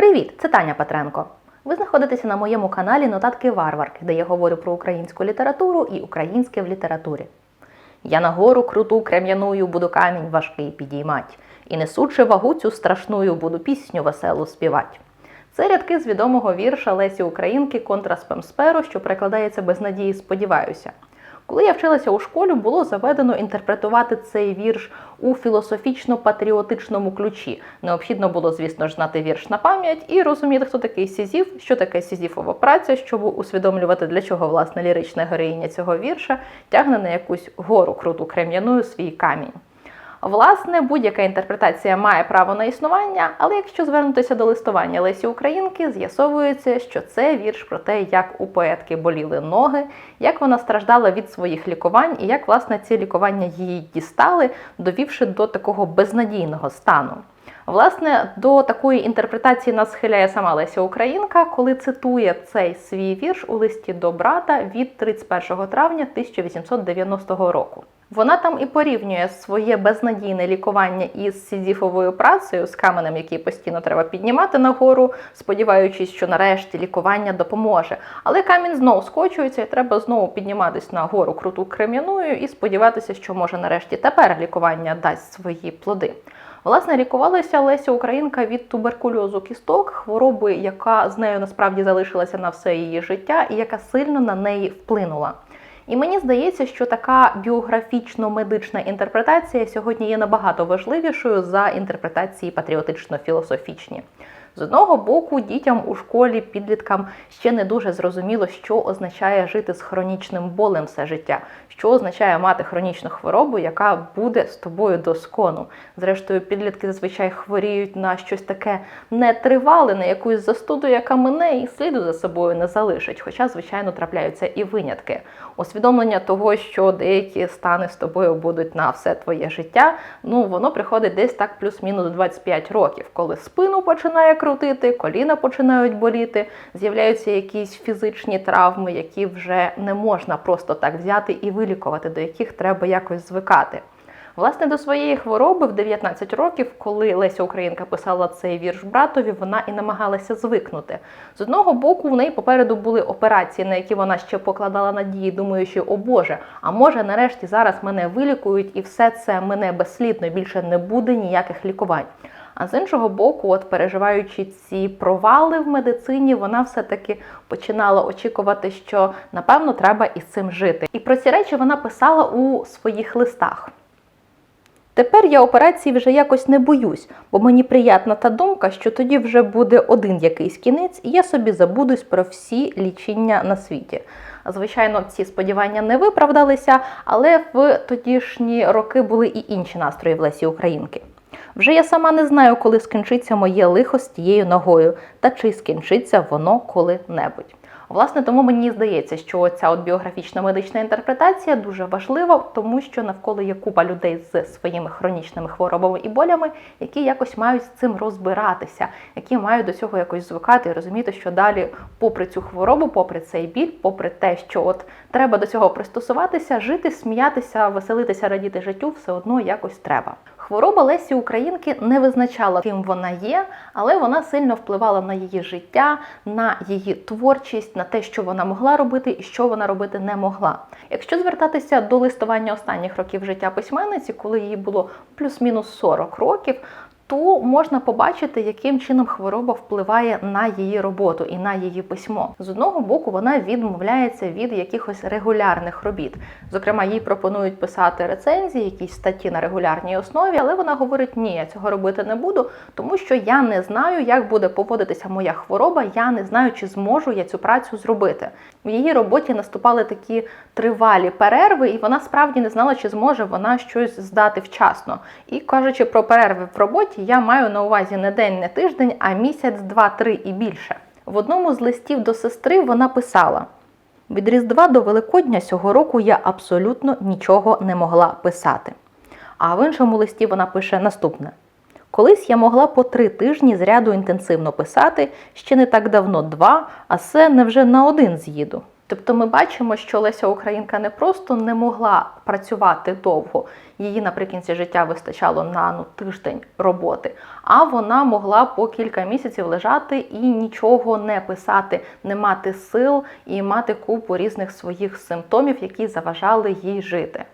Привіт! Це Таня Петренко. Ви знаходитеся на моєму каналі Нотатки Варварки, де я говорю про українську літературу і українське в літературі. Я на гору круту крем'яною буду камінь важкий підіймать, і несучи вагу цю страшную, буду пісню веселу співать. Це рядки з відомого вірша Лесі Українки Контра Спемсперо, що перекладається без надії сподіваюся. Коли я вчилася у школі, було заведено інтерпретувати цей вірш у філософічно-патріотичному ключі. Необхідно було, звісно ж, знати вірш на пам'ять і розуміти, хто такий Сізіф, що таке Сізіфова праця, щоб усвідомлювати, для чого власне лірична героїня цього вірша тягне на якусь гору круту крем'яною свій камінь. Власне, будь-яка інтерпретація має право на існування, але якщо звернутися до листування Лесі Українки, з'ясовується, що це вірш про те, як у поетки боліли ноги, як вона страждала від своїх лікувань, і як власне ці лікування її дістали, довівши до такого безнадійного стану. Власне, до такої інтерпретації нас схиляє сама Леся Українка, коли цитує цей свій вірш у листі до брата від 31 травня 1890 року. Вона там і порівнює своє безнадійне лікування із сізіфовою працею, з каменем, який постійно треба піднімати нагору, сподіваючись, що нарешті лікування допоможе. Але камінь знову скочується, і треба знову підніматись на гору круту крем'яною і сподіватися, що може нарешті тепер лікування дасть свої плоди. Власне, лікувалася Леся Українка від туберкульозу кісток, хвороби, яка з нею насправді залишилася на все її життя, і яка сильно на неї вплинула. І мені здається, що така біографічно-медична інтерпретація сьогодні є набагато важливішою за інтерпретації патріотично-філософічні. З одного боку, дітям у школі, підліткам ще не дуже зрозуміло, що означає жити з хронічним болем все життя, що означає мати хронічну хворобу, яка буде з тобою до скону. Зрештою, підлітки зазвичай хворіють на щось таке нетривале, на якусь застуду, яка мине і сліду за собою не залишить. Хоча, звичайно, трапляються і винятки. Усвідомлення того, що деякі стани з тобою будуть на все твоє життя, ну воно приходить десь так плюс-мінус 25 років, коли спину починає крутити, коліна починають боліти, з'являються якісь фізичні травми, які вже не можна просто так взяти і вилікувати, до яких треба якось звикати. Власне, до своєї хвороби в 19 років, коли Леся Українка писала цей вірш братові, вона і намагалася звикнути. З одного боку, в неї попереду були операції, на які вона ще покладала надії, думаючи, о Боже, а може, нарешті зараз мене вилікують, і все це мене безслідно більше не буде ніяких лікувань. А з іншого боку, от переживаючи ці провали в медицині, вона все-таки починала очікувати, що напевно треба із цим жити. І про ці речі вона писала у своїх листах. Тепер я операції вже якось не боюсь, бо мені приятна та думка, що тоді вже буде один якийсь кінець, і я собі забудусь про всі лічення на світі. Звичайно, ці сподівання не виправдалися, але в тодішні роки були і інші настрої в Лесі Українки. Вже я сама не знаю, коли скінчиться моє лихо з тією ногою, та чи скінчиться воно коли-небудь. Власне, тому мені здається, що ця от біографічна медична інтерпретація дуже важлива, тому що навколо є купа людей з своїми хронічними хворобами і болями, які якось мають з цим розбиратися, які мають до цього якось звикати і розуміти, що далі, попри цю хворобу, попри цей біль, попри те, що от треба до цього пристосуватися, жити, сміятися, веселитися, радіти життю, все одно якось треба. Хвороба Лесі Українки не визначала, ким вона є, але вона сильно впливала на її життя, на її творчість, на те, що вона могла робити і що вона робити не могла. Якщо звертатися до листування останніх років життя письменниці, коли їй було плюс-мінус 40 років, то можна побачити, яким чином хвороба впливає на її роботу і на її письмо. З одного боку, вона відмовляється від якихось регулярних робіт. Зокрема, їй пропонують писати рецензії, якісь статті на регулярній основі, але вона говорить: ні, я цього робити не буду, тому що я не знаю, як буде поводитися моя хвороба. Я не знаю, чи зможу я цю працю зробити. В її роботі наступали такі тривалі перерви, і вона справді не знала, чи зможе вона щось здати вчасно. І кажучи про перерви в роботі, я маю на увазі не день, не тиждень, а місяць, два, три і більше. В одному з листів до сестри вона писала: від Різдва до Великодня цього року я абсолютно нічого не могла писати. А в іншому листі вона пише наступне: Колись я могла по три тижні з ряду інтенсивно писати, ще не так давно два, а це невже на один з'їду. Тобто ми бачимо, що Леся Українка не просто не могла працювати довго, її наприкінці життя вистачало на ну, тиждень роботи, а вона могла по кілька місяців лежати і нічого не писати, не мати сил і мати купу різних своїх симптомів, які заважали їй жити.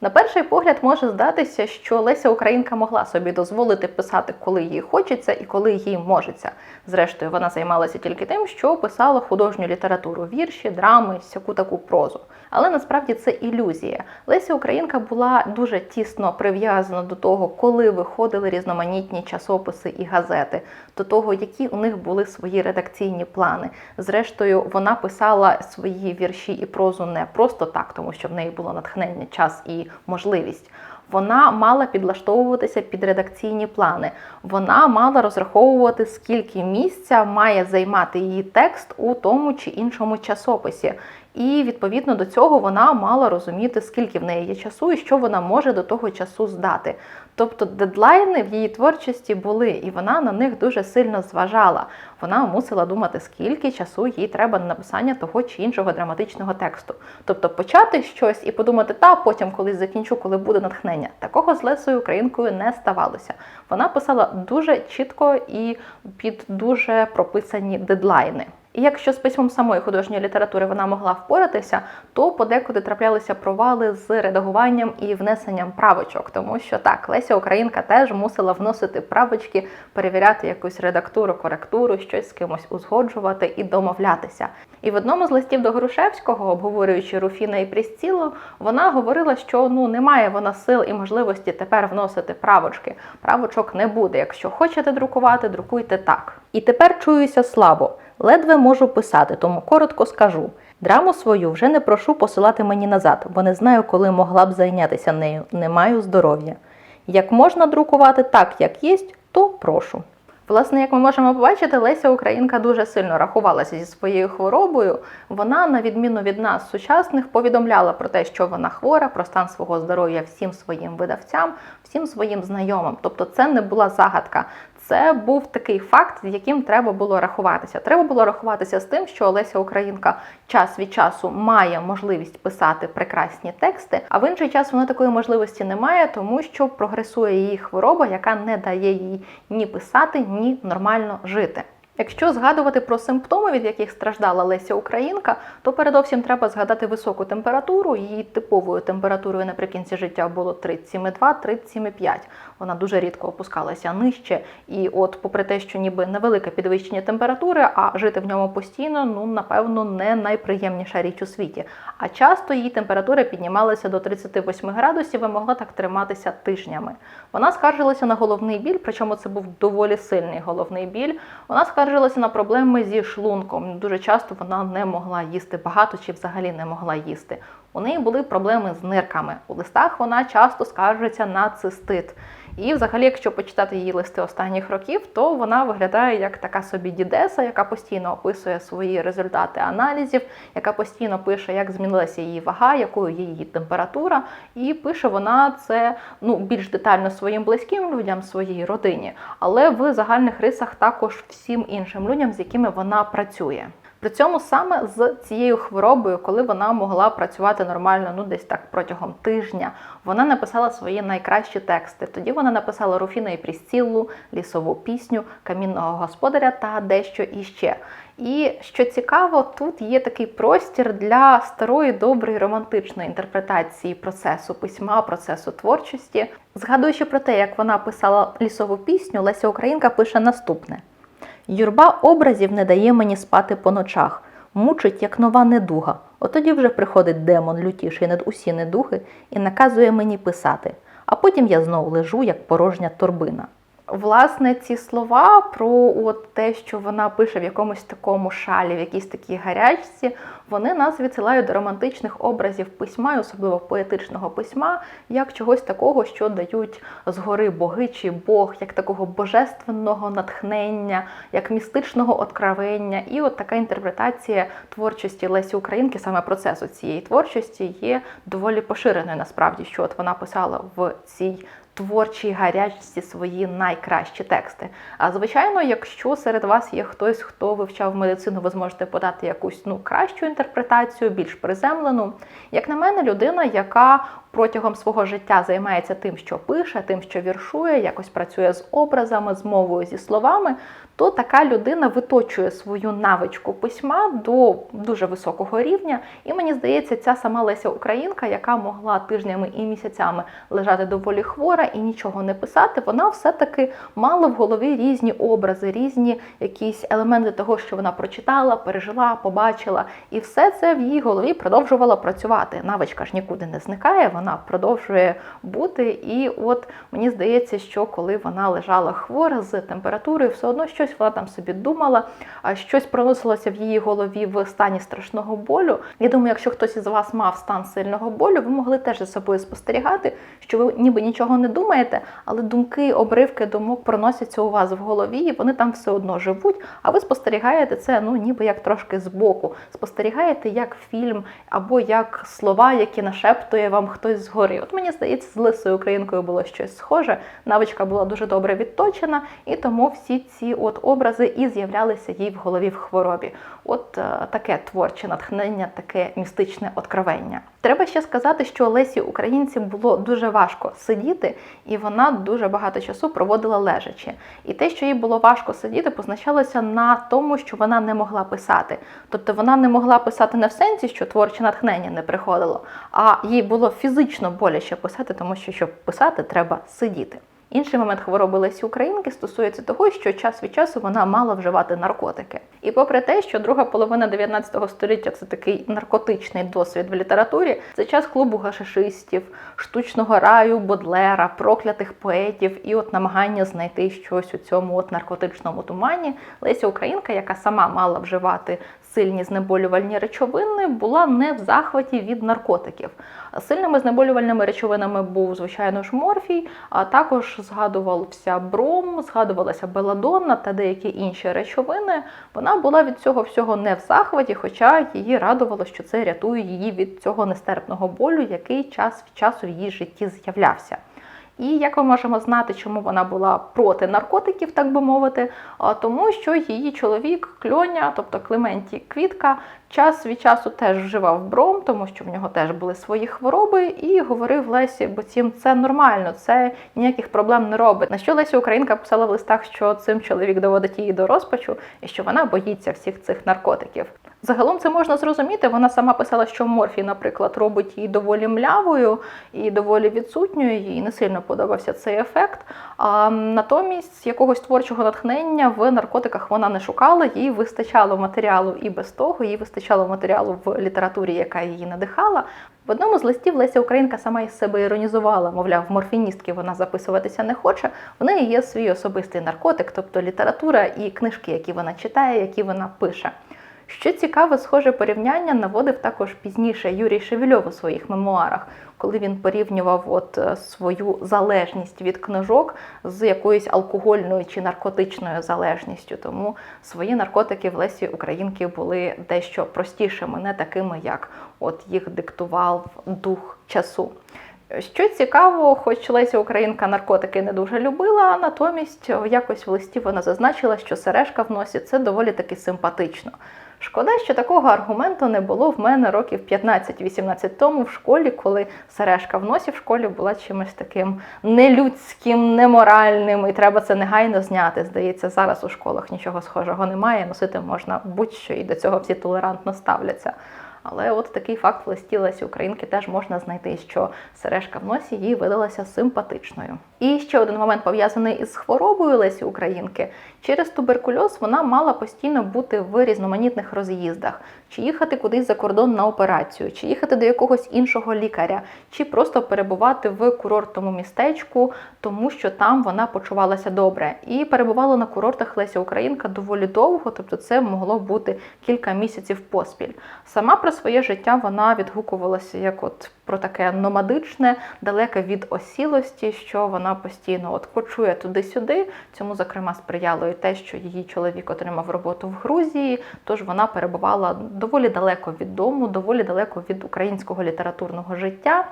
На перший погляд може здатися, що Леся Українка могла собі дозволити писати, коли їй хочеться і коли їй можеться. Зрештою, вона займалася тільки тим, що писала художню літературу, вірші, драми, всяку таку прозу. Але насправді це ілюзія. Леся Українка була дуже тісно прив'язана до того, коли виходили різноманітні часописи і газети, до того, які у них були свої редакційні плани. Зрештою, вона писала свої вірші і прозу не просто так, тому що в неї було натхнення, час і можливість. Вона мала підлаштовуватися під редакційні плани. Вона мала розраховувати, скільки місця має займати її текст у тому чи іншому часописі. І відповідно до цього вона мала розуміти, скільки в неї є часу і що вона може до того часу здати. Тобто дедлайни в її творчості були, і вона на них дуже сильно зважала. Вона мусила думати, скільки часу їй треба на написання того чи іншого драматичного тексту. Тобто почати щось і подумати, та потім колись закінчу, коли буде натхнення. Такого з Лесою Українкою не ставалося. Вона писала дуже чітко і під дуже прописані дедлайни. І якщо з письмом самої художньої літератури вона могла впоратися, то подекуди траплялися провали з редагуванням і внесенням правочок, тому що так, Леся Українка теж мусила вносити правочки, перевіряти якусь редактуру, коректуру, щось з кимось узгоджувати і домовлятися. І в одному з листів до Грушевського, обговорюючи Руфіна і Прісцілу, вона говорила, що ну немає вона сил і можливості тепер вносити правочки. Правочок не буде. Якщо хочете друкувати, друкуйте так. І тепер чуюся слабо. Ледве можу писати, тому коротко скажу. Драму свою вже не прошу посилати мені назад, бо не знаю, коли могла б зайнятися нею. Не маю здоров'я. Як можна друкувати так, як єсть, то прошу. Власне, як ми можемо побачити, Леся Українка дуже сильно рахувалася зі своєю хворобою. Вона, на відміну від нас, сучасних, повідомляла про те, що вона хвора, про стан свого здоров'я всім своїм видавцям, всім своїм знайомим. Тобто, це не була загадка. Це був такий факт, з яким треба було рахуватися. Треба було рахуватися з тим, що Олеся Українка час від часу має можливість писати прекрасні тексти, а в інший час вона такої можливості не має, тому що прогресує її хвороба, яка не дає їй ні писати, ні нормально жити. Якщо згадувати про симптоми, від яких страждала Леся Українка, то передовсім треба згадати високу температуру. Її типовою температурою наприкінці життя було 37,2-37,5. Вона дуже рідко опускалася нижче. І от, попри те, що ніби невелике підвищення температури, а жити в ньому постійно, ну напевно, не найприємніша річ у світі. А часто її температура піднімалася до 38 градусів і могла так триматися тижнями. Вона скаржилася на головний біль, причому це був доволі сильний головний біль. Вона скаржилася на проблеми зі шлунком. Дуже часто вона не могла їсти багато чи взагалі не могла їсти. У неї були проблеми з нирками. У листах вона часто скаржиться на цистит. І, взагалі, якщо почитати її листи останніх років, то вона виглядає як така собі дідеса, яка постійно описує свої результати аналізів, яка постійно пише, як змінилася її вага, якою є її температура, і пише вона це ну більш детально своїм близьким людям, своїй родині, але в загальних рисах також всім іншим людям, з якими вона працює. При цьому саме з цією хворобою, коли вона могла працювати нормально, ну десь так протягом тижня, вона написала свої найкращі тексти. Тоді вона написала Руфіна і Прісціллу, лісову пісню, камінного господаря та дещо іще. І що цікаво, тут є такий простір для старої, доброї романтичної інтерпретації процесу письма, процесу творчості. Згадуючи про те, як вона писала лісову пісню, Леся Українка пише наступне. Юрба образів не дає мені спати по ночах, мучить, як нова недуга. Отоді вже приходить демон лютіший над усі недуги і наказує мені писати. А потім я знову лежу, як порожня торбина. Власне, ці слова про от те, що вона пише в якомусь такому шалі, в якійсь такій гарячці, вони нас відсилають до романтичних образів письма, і особливо поетичного письма, як чогось такого, що дають згори боги чи Бог, як такого божественного натхнення, як містичного откровення. І от така інтерпретація творчості Лесі Українки, саме процесу цієї творчості, є доволі поширеною насправді, що от вона писала в цій творчій гарячці свої найкращі тексти. А звичайно, якщо серед вас є хтось, хто вивчав медицину, ви зможете подати якусь ну кращу інтерпретацію, більш приземлену. Як на мене, людина, яка протягом свого життя займається тим, що пише, тим, що віршує, якось працює з образами, з мовою, зі словами, то така людина виточує свою навичку письма до дуже високого рівня. І мені здається, ця сама Леся Українка, яка могла тижнями і місяцями лежати доволі хвора і нічого не писати, вона все-таки мала в голові різні образи, різні якісь елементи того, що вона прочитала, пережила, побачила, і все це в її голові продовжувало працювати. Навичка ж нікуди не зникає, вона продовжує бути. І от мені здається, що коли вона лежала хвора з температурою, все одно щось вона там собі думала, а щось проносилося в її голові в стані страшного болю. Я думаю, якщо хтось із вас мав стан сильного болю, ви могли теж за собою спостерігати, що ви ніби нічого не думаєте, але думки, обривки думок проносяться у вас в голові, і вони там все одно живуть. А ви спостерігаєте це, ну ніби як трошки збоку. Спостерігаєте як фільм або як слова, які нашептує вам хтось згори. От мені здається, з лисою українкою було щось схоже. Навичка була дуже добре відточена, і тому всі ці от образи і з'являлися їй в голові в хворобі. От е, таке творче натхнення, таке містичне откровення. Треба ще сказати, що Лесі Українці було дуже важко сидіти, і вона дуже багато часу проводила лежачи. І те, що їй було важко сидіти, позначалося на тому, що вона не могла писати. Тобто вона не могла писати не в сенсі, що творче натхнення не приходило, а їй було фізично боляче писати, тому що щоб писати, треба сидіти. Інший момент хвороби Лесі Українки стосується того, що час від часу вона мала вживати наркотики. І попри те, що друга половина 19 століття це такий наркотичний досвід в літературі, це час клубу гашишистів, штучного раю, бодлера, проклятих поетів і от намагання знайти щось у цьому от наркотичному тумані. Леся Українка, яка сама мала вживати сильні знеболювальні речовини, була не в захваті від наркотиків. Сильними знеболювальними речовинами був, звичайно ж, морфій, а також згадувався бром, згадувалася беладонна та деякі інші речовини. Вона була від цього всього не в захваті, хоча її радувало, що це рятує її від цього нестерпного болю, який час від часу в її житті з'являвся. І як ми можемо знати, чому вона була проти наркотиків, так би мовити, тому що її чоловік Кльоня, тобто Клементій Квітка, час від часу теж вживав бром, тому що в нього теж були свої хвороби, і говорив Лесі, бо цим це нормально, це ніяких проблем не робить. На що Леся Українка писала в листах, що цим чоловік доводить її до розпачу, і що вона боїться всіх цих наркотиків. Загалом це можна зрозуміти. Вона сама писала, що морфій, наприклад, робить її доволі млявою і доволі відсутньою. Їй не сильно подобався цей ефект. А натомість якогось творчого натхнення в наркотиках вона не шукала, їй вистачало матеріалу і без того, їй вистачало матеріалу в літературі, яка її надихала. В одному з листів Леся Українка сама із себе іронізувала, мовляв, морфіністки вона записуватися не хоче. В неї є свій особистий наркотик, тобто література і книжки, які вона читає, які вона пише. Що цікаве, схоже порівняння наводив також пізніше Юрій Шевельов у своїх мемуарах, коли він порівнював от е, свою залежність від книжок з якоюсь алкогольною чи наркотичною залежністю. Тому свої наркотики в Лесі Українки були дещо простішими, не такими, як от їх диктував дух часу. Що цікаво, хоч Леся Українка наркотики не дуже любила, натомість якось в листі вона зазначила, що сережка в носі це доволі таки симпатично. Шкода, що такого аргументу не було в мене років 15-18 тому в школі, коли сережка в носі в школі була чимось таким нелюдським, неморальним, і треба це негайно зняти. Здається, зараз у школах нічого схожого немає. Носити можна будь-що і до цього всі толерантно ставляться. Але от такий факт в листі Лесі Українки теж можна знайти, що сережка в носі їй видалася симпатичною. І ще один момент пов'язаний із хворобою Лесі Українки. Через туберкульоз вона мала постійно бути в різноманітних роз'їздах, чи їхати кудись за кордон на операцію, чи їхати до якогось іншого лікаря, чи просто перебувати в курортному містечку, тому що там вона почувалася добре. І перебувала на курортах Леся Українка доволі довго, тобто це могло бути кілька місяців поспіль. Сама про своє життя вона відгукувалася як от про таке номадичне, далеке від осілості, що вона постійно от кочує туди-сюди. Цьому, зокрема, сприяло і те, що її чоловік отримав роботу в Грузії, тож вона перебувала доволі далеко від дому, доволі далеко від українського літературного життя.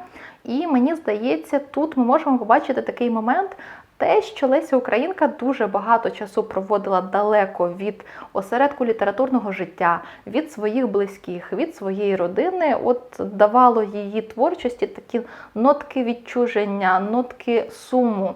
І мені здається, тут ми можемо побачити такий момент. Те, що Леся Українка дуже багато часу проводила далеко від осередку літературного життя, від своїх близьких, від своєї родини, от давало її творчості такі нотки відчуження, нотки суму.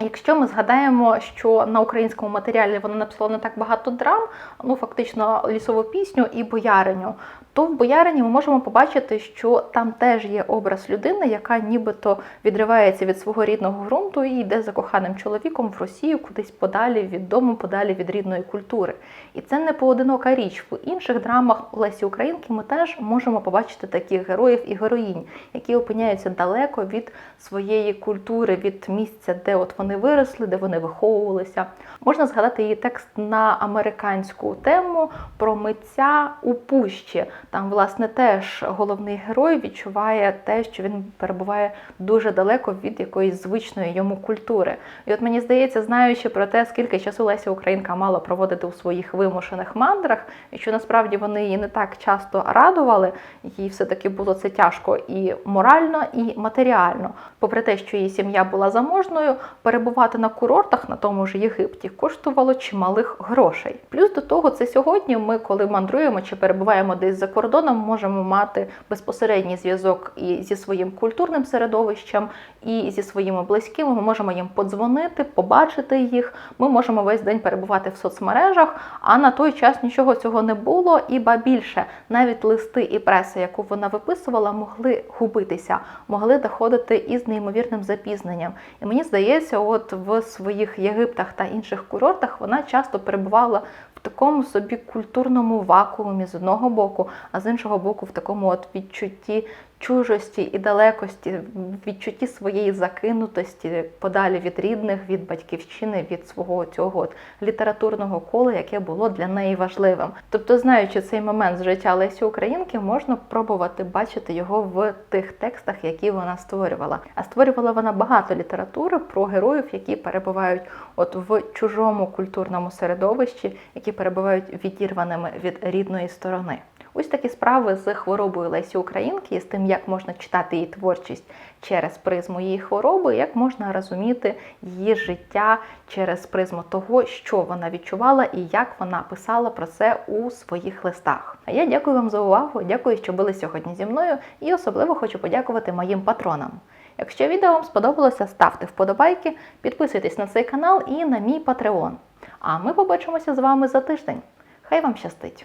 Якщо ми згадаємо, що на українському матеріалі вона написала не так багато драм, ну фактично лісову пісню і бояриню, то в боярині ми можемо побачити, що там теж є образ людини, яка нібито відривається від свого рідного ґрунту і йде за коханим чоловіком в Росію, кудись подалі від дому, подалі від рідної культури. І це не поодинока річ. В інших драмах Лесі Українки ми теж можемо побачити таких героїв і героїнь, які опиняються далеко від своєї культури, від місця, де от вони виросли, де вони виховувалися. Можна згадати її текст на американську тему про митця у пущі. Там, власне, теж головний герой відчуває те, що він перебуває дуже далеко від якоїсь звичної йому культури. І от мені здається, знаючи про те, скільки часу Леся Українка мала проводити у своїх вимушених мандрах, і що насправді вони її не так часто радували, їй все-таки було це тяжко і морально, і матеріально. Попри те, що її сім'я була заможною, перебувати на курортах на тому ж Єгипті коштувало чималих грошей. Плюс до того, це сьогодні ми, коли мандруємо чи перебуваємо десь за кордоном, можемо мати безпосередній зв'язок і зі своїм культурним середовищем, і зі своїми близькими. Ми можемо їм подзвонити, побачити їх. Ми можемо весь день перебувати в соцмережах. А на той час нічого цього не було, і ба більше навіть листи і преса, яку вона виписувала, могли губитися, могли доходити із неймовірним запізненням. І мені здається, от в своїх Єгиптах та інших курортах вона часто перебувала такому собі культурному вакуумі з одного боку, а з іншого боку, в такому от відчутті чужості і далекості, відчутті своєї закинутості подалі від рідних, від батьківщини, від свого цього от літературного кола, яке було для неї важливим. Тобто, знаючи цей момент з життя Лесі Українки, можна пробувати бачити його в тих текстах, які вона створювала. А створювала вона багато літератури про героїв, які перебувають от в чужому культурному середовищі, які перебувають відірваними від рідної сторони. Ось такі справи з хворобою Лесі Українки, і з тим, як можна читати її творчість через призму її хвороби, як можна розуміти її життя через призму того, що вона відчувала і як вона писала про це у своїх листах. А я дякую вам за увагу, дякую, що були сьогодні зі мною, і особливо хочу подякувати моїм патронам. Якщо відео вам сподобалося, ставте вподобайки, підписуйтесь на цей канал і на мій Patreon. А ми побачимося з вами за тиждень. Хай вам щастить!